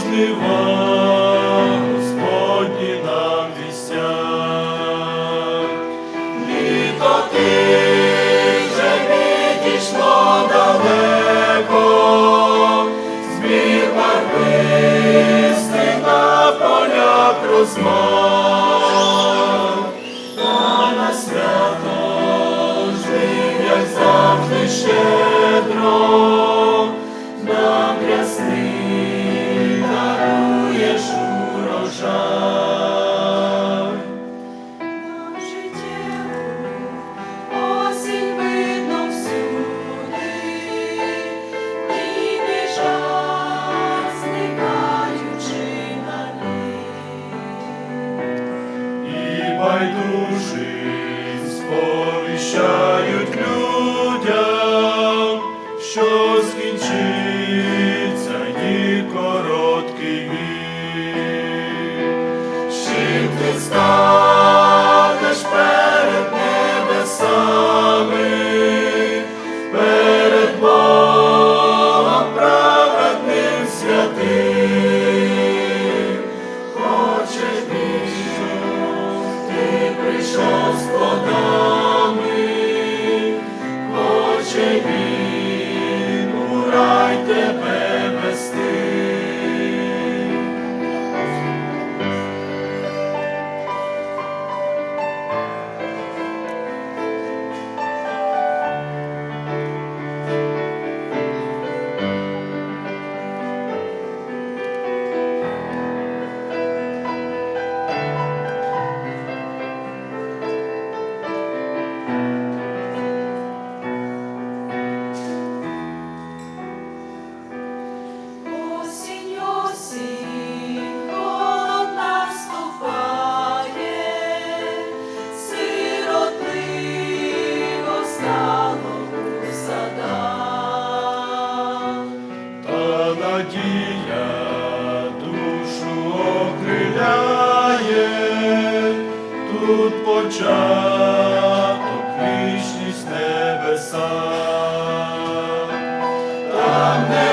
жнива Господні нам вісять. Літо ти вже відійшло далеко, збір барвистих на полях розмов. небайдужих сповіщають людям, що скінчиться і короткий вік. Чим ти став? надія душу окриляє, тут початок вічність небеса. Там не